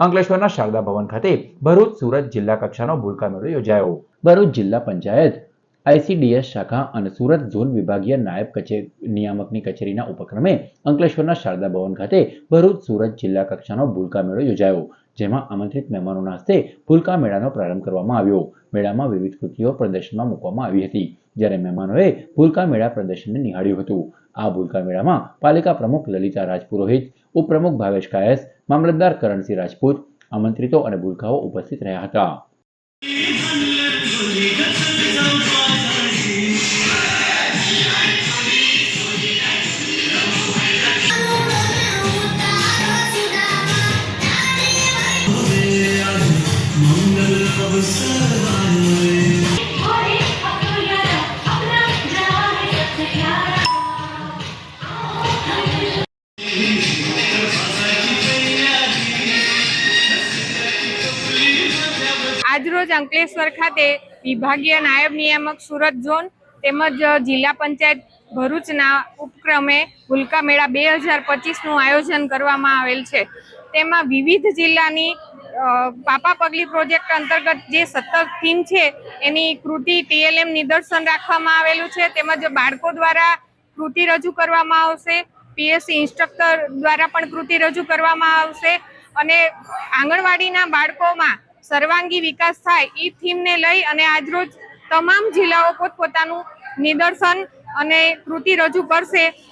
અંકલેશ્વરના શારદા ભવન ખાતે ભરૂચ સુરત જિલ્લા કક્ષાનો ભૂલકા મેળો યોજાયો. ભરૂચ જિલ્લા પંચાયત આઈસીડીએસ શાખા અને સુરત ઝોન વિભાગીય નાયબ કચેરી નિયામકની કચેરીના ઉપક્રમે અંકલેશ્વરના શારદા ભવન ખાતે ભરૂચ સુરત જિલ્લા કક્ષાનો ભૂલકા મેળો યોજાયો, જેમાં આમંત્રિત મહેમાનોના હસ્તે ભૂલકા મેળાનો પ્રારંભ કરવામાં આવ્યો. મેળામાં વિવિધ કૃતિઓ પ્રદર્શનમાં મૂકવામાં આવી હતી. જ્યારે મહેમાનોએ ભૂલકા મેળા પ્રદર્શનને નિહાળ્યું હતું. આ ભૂલકા મેળામાં પાલિકા પ્રમુખ લલિતા રાજપુરોહિત, ઉપપ્રમુખ ભાવેશ કાયસ, મામલતદાર કરણસિંહ રાજપૂત, આમંત્રિતો અને ભૂલકાઓ ઉપસ્થિત રહ્યા હતા. और આજરોજ અંકલેશ્વર ખાતે વિભાગીય નાયબ નિયામક સુરત ઝોન તેમજ જિલ્લા પંચાયત ભરૂચના ઉપક્રમે હુલકા મેળા બે હજાર પચીસનું આયોજન કરવામાં આવેલ છે. તેમાં વિવિધ જિલ્લાની પાપા પગલી પ્રોજેક્ટ અંતર્ગત જે સત્તર થીમ છે એની કૃતિ ટીએલએમ નિદર્શન રાખવામાં આવેલું છે. તેમજ બાળકો દ્વારા કૃતિ રજૂ કરવામાં આવશે. પીએસસી ઇન્સ્ટ્રક્ટર દ્વારા પણ કૃતિ રજૂ કરવામાં આવશે. અને આંગણવાડીના બાળકોમાં સર્વાંગી વિકાસ થાય એ થીમને લઈ અને આજરોજ તમામ જિલ્લાઓ પોતપોતાનું નિદર્શન અને કૃતિ રજૂ કરશે.